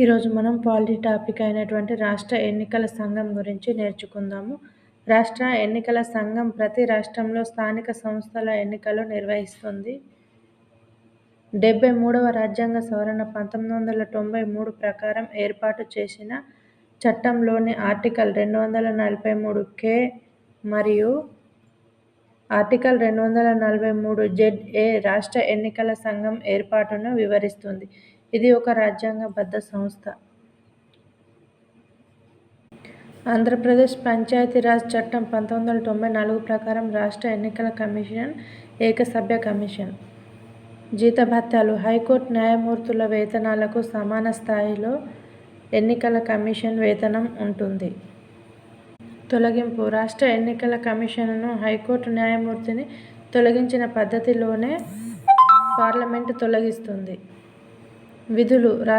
ఈరోజు మనం polity topic అయినటువంటి రాష్ట్ర ఎన్నికల సంఘం గురించి నేర్చుకుందాము. రాష్ట్ర ఎన్నికల సంఘం ప్రతి రాష్ట్రంలో స్థానిక సంస్థల ఎన్నికలు నిర్వహిస్తుంది. డెబ్బై మూడవ రాజ్యాంగ సవరణ పంతొమ్మిది వందల తొంభై మూడు ప్రకారం ఏర్పాటు చేసిన చట్టంలోని ఆర్టికల్ రెండు వందల నలభై మూడు కే మరియు ఆర్టికల్ రెండు వందల నలభై మూడు జెడ్ఏ రాష్ట్ర ఎన్నికల సంఘం ఏర్పాటును వివరిస్తుంది. ఇది ఒక రాజ్యాంగబద్ధ సంస్థ. ఆంధ్రప్రదేశ్ పంచాయతీరాజ్ చట్టం పంతొమ్మిది వందల తొంభై నాలుగు ప్రకారం రాష్ట్ర ఎన్నికల కమిషన్ ఏకసభ్య కమిషన్. జీతభత్యాలు హైకోర్టు న్యాయమూర్తుల వేతనాలకు సమాన స్థాయిలో ఎన్నికల కమిషన్ వేతనం ఉంటుంది. తొలగింపు రాష్ట్ర ఎన్నికల కమిషన్ను హైకోర్టు న్యాయమూర్తిని తొలగించిన పద్ధతిలోనే పార్లమెంటు తొలగిస్తుంది. విధులు రా